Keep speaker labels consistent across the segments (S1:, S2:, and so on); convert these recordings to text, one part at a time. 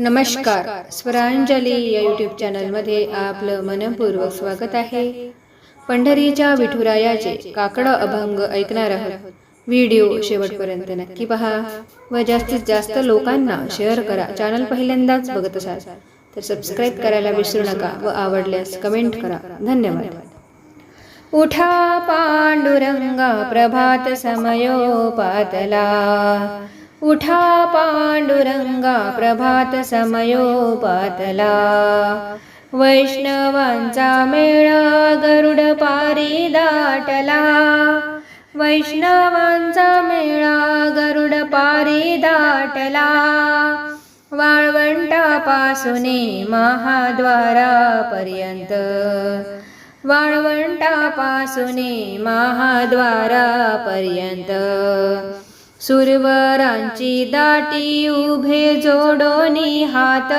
S1: नमस्कार. स्वरांजली या यूट्यूब चॅनलमध्ये आपलं मनपूर्वक स्वागत आहे. पंढरीच्या विठुरायाचे काकडं अभंग ऐकणार आहोत. व्हिडिओ शेवटपर्यंत नक्की पहा व जास्तीत जास्त लोकांना शेअर करा. चॅनल पहिल्यांदाच बघत असाल तर सबस्क्राईब करायला विसरू नका व आवडल्यास कमेंट करा. धन्यवाद. उठा पांडुरंगा प्रभात समयोपातला. उठा पांडुरंगा प्रभात समयोपातला. वैष्णवांचा मेळा गरुड पारी दाटला. वैष्णवांचा मेळा गरुड पारी दाटला. वाळवंटापासूने महाद्वारापर्यंत. वाळवंटापासूने महाद्वारापर्यंत. सुरवरांची दाटी उभे जोडोनी हात.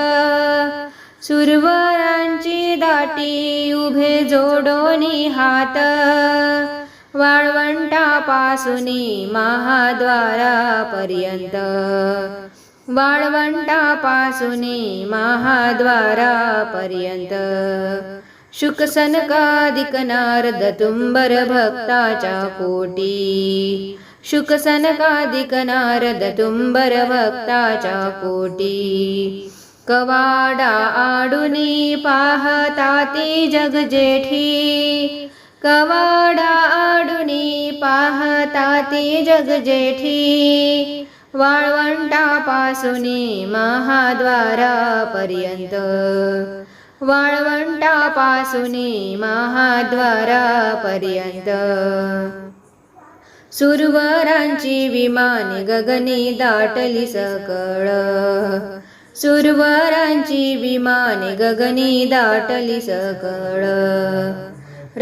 S1: सुरवरांची दाटी उभे जोडोनी हात. वाळवंटापासूनी महाद्वारापर्यंत. वाळवंटापासूनी महाद्वारापर्यंत. शुकसनकादिक नारद तुंबर भक्ताच्या कोटी. शुकसनकादिक नारद तुंबर भक्ताच्या कोटी कवाडा आडुनी पाहता ती जग जेठी कवाडा आडुनी पाहता ती जग जेठी वाळवंटापासूनी महाद्वारापर्यंत। महाद्वारा महाद्वारापर्यंत। सुरवरांची विमाने गगनी दाटली सकळ. सुरवरांची विमाने गगनी दाटली सकळ.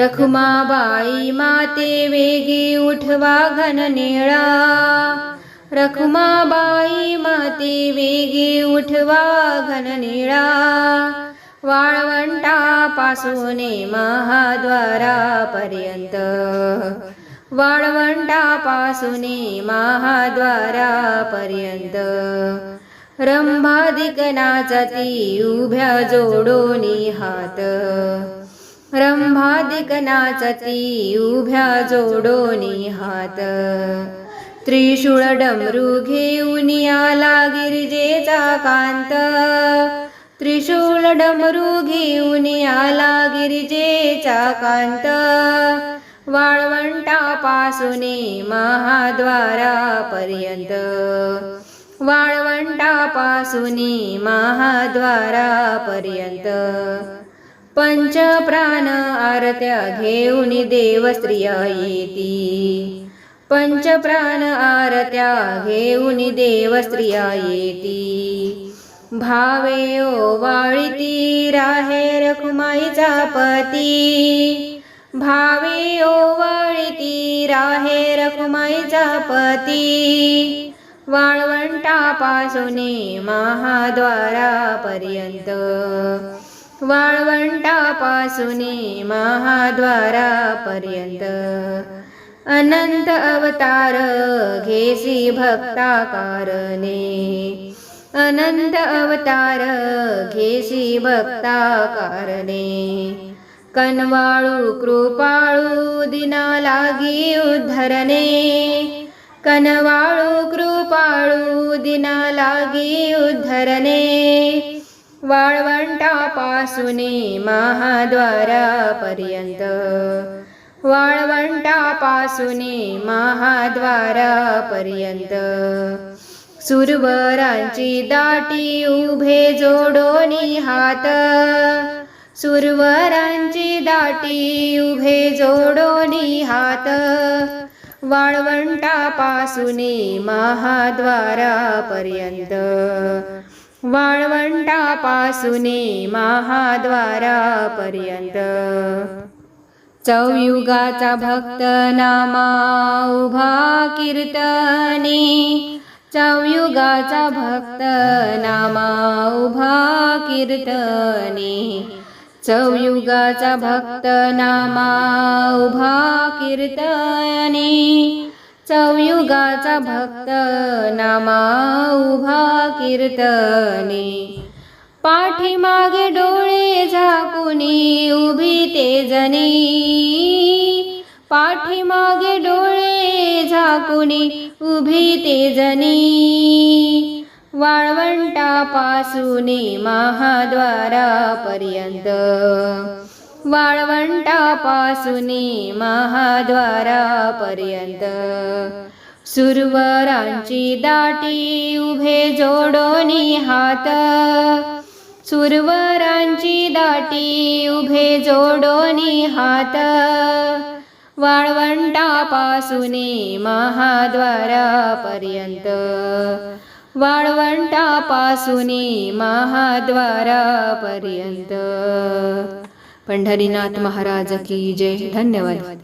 S1: रखुमाबाई माते वेगी उठवा घन निळा. रखुमाबाई माते वेगी उठवा घन निळा. वाळवंटापासून महाद्वारापर्यंत. वाळवंटापासूने महाद्वारापर्यंत. रंभादिक नाचती उभ्या जोडोनी हात. रंभादिक नाचती उभ्या जोडोनी हात. त्रिशूळ डमरू घेऊन आला गिरिजेचा कांत. त्रिशूळ डमरू घेऊन आला गिरिजेचा कांत. वाळवंटापासूने महाद्वारापर्यंत. पर्यंत महाद्वारापर्यंत. पंचप्राण आरत्या घेऊन देव स्त्रिया येती. पंचप्राण आरत्या घेऊन देव स्त्रिया येती. भावे ओ वाळीती राहे रखुमाईचा पती. भावे ओवाळीती राहे रखुमाईचा पती वाळवंटापासूने महाद्वारापर्यंत. वाळवंटापासूने महाद्वारापर्यंत. अनंत अवतार घेसी भक्ता कारणे अनंत अवतार घेसी भक्ता कारणे कनवाळू कृपाळू दिना लागी उद्धरणे। कनवाळू कृपाळू दिना लागी उद्धरणे वाळवंटापासूने महाद्वारापर्यंत वाळवंटापासूने महाद्वारापर्यंत सुरवरांची दाटी उभे जोडोनी हात। सुरवरांची दाटी उभे जोडोनी हात. वाळवंटापासूने महाद्वारापर्यंत. महाद्वारा महाद्वारापर्यंत. चौयुगाचा भक्त नामा उभा कीर्तनी. चौयुगाचा भक्त नामा उभा कीर्तनी. चौयुगाचा भक्त नामा उभा कीर्तनी. चौयुगाचा भक्त नामा उभा कीर्तने. पाठीमागे डोळे झाकुनी उभी ते जनी पाठीमागे डोळे झाकुनी उभी ते जनी वाळवंटापासून महाद्वारापर्यंत. वाळवंटापासून महाद्वारापर्यंत. सुरवरांची दाटी उभे जोडोनी हात. सुरवरांची दाटी उभे जोडोनी हात. वाळवंटापासून महाद्वारापर्यंत. वाळवंटापासून महाद्वारापर्यंत. पंढरीनाथ महाराज की जय. धन्यवाद.